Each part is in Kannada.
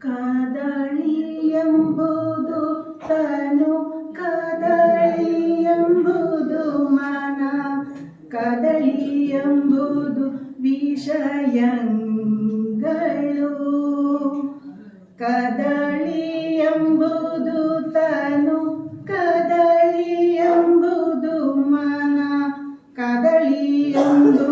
ಕದಳಿ ಎಂಬುದು ತನು ಕದಳಿ ಎಂಬುದು ಮನ. ಕದಳಿ ಎಂಬುದು ವಿಷಯಗಳು. ಕದಳಿ ಎಂಬುದು ತನು ಕದಳಿ ಎಂಬುದು ಮನ. ಕದಳಿ ಎಂಬುದು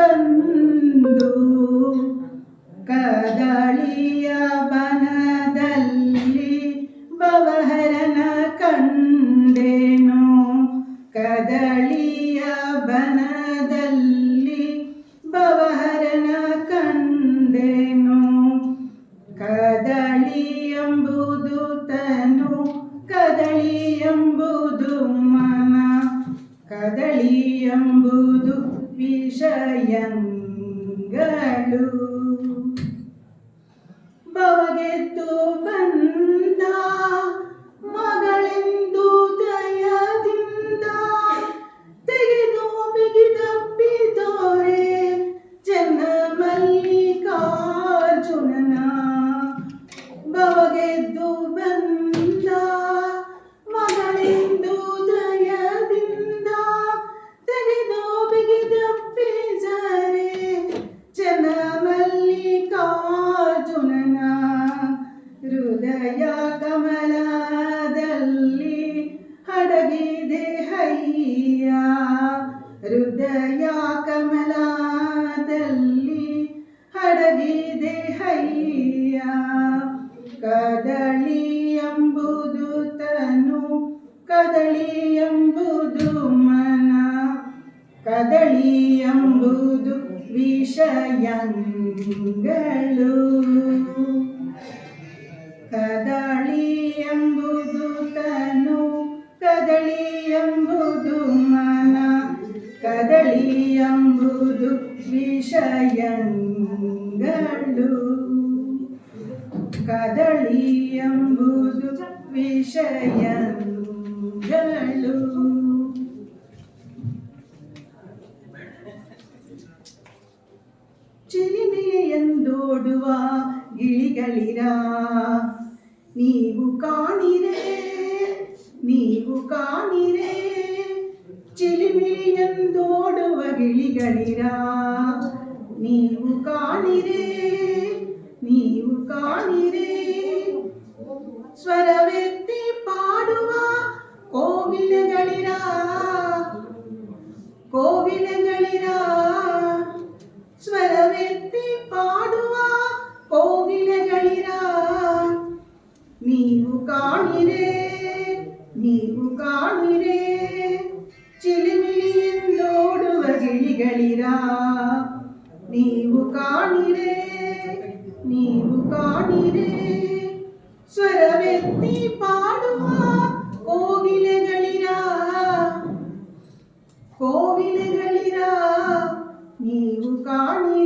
ಬಂದು ಕದಳಿಯ ಬನದಲ್ಲಿ ಬವಹರನ ಕಂಡೆನು. ಕದಳಿಯ ಬನದಲ್ಲಿ ಬವಹರನ ಕಂಡೆನು. ಕದಳಿ ಎಂಬುದು ತನು, ಕದಳಿ ಎಂಬುದು ಮನ. ಕದಳಿ ಎಂಬುದು விஷயம் ಕಮಲದಲ್ಲಿ ಹಡಗಿದೆ ಹಯ್ಯ ಕದಳಿ ಎಂಬುದು ತನು ಕದಳಿ ಎಂಬುದು ಮನ ಕದಳಿ ಎಂಬುದು ವಿಷಯಗಳು. ವಿಷಯಗಳು ಕದಳಿ ಎಂಬುದು ವಿಷಯಗಳು ಚಿಲಿಮಿಲಿಯೆಂದೋಡುವ ಗಿಳಿಗಳಿರ ನೀವು ಕಾಣಿರೆ ನೀವು ಕಾಣಿರೆ ಚಿಲಿಮಿಲಿಯೆಂದೋಡುವ ಗಿಳಿಗಳಿರ ನೀವು ಕಾಣಿರೆ ನೀವು ಕಾಣಿರೆ ಸ್ವರವೆತ್ತಿ ಪಾಡುವ ಕೋಗಿಲೆಗಳಿರ ಕೋಗಿಲೆಗಳಿರ ಸ್ವರವೆತ್ತಿ ಪಾಡುವ ಕೋಗಿಲೆಗಳಿರ ನೀವು ಕಾಣಿರೆ ನೀವು ಕಾಣಿರೆ ಚಿಲಿಮಿಲಿಯೆಂದೋಡುವ ಗಿಳಿಗಳಿರ നീവു కాణిరే നീവു కాణిరే സ്വരമെത്തി പാടുക കോവിലകളിരാ കോവിലകളിരാ. നീവു കാണി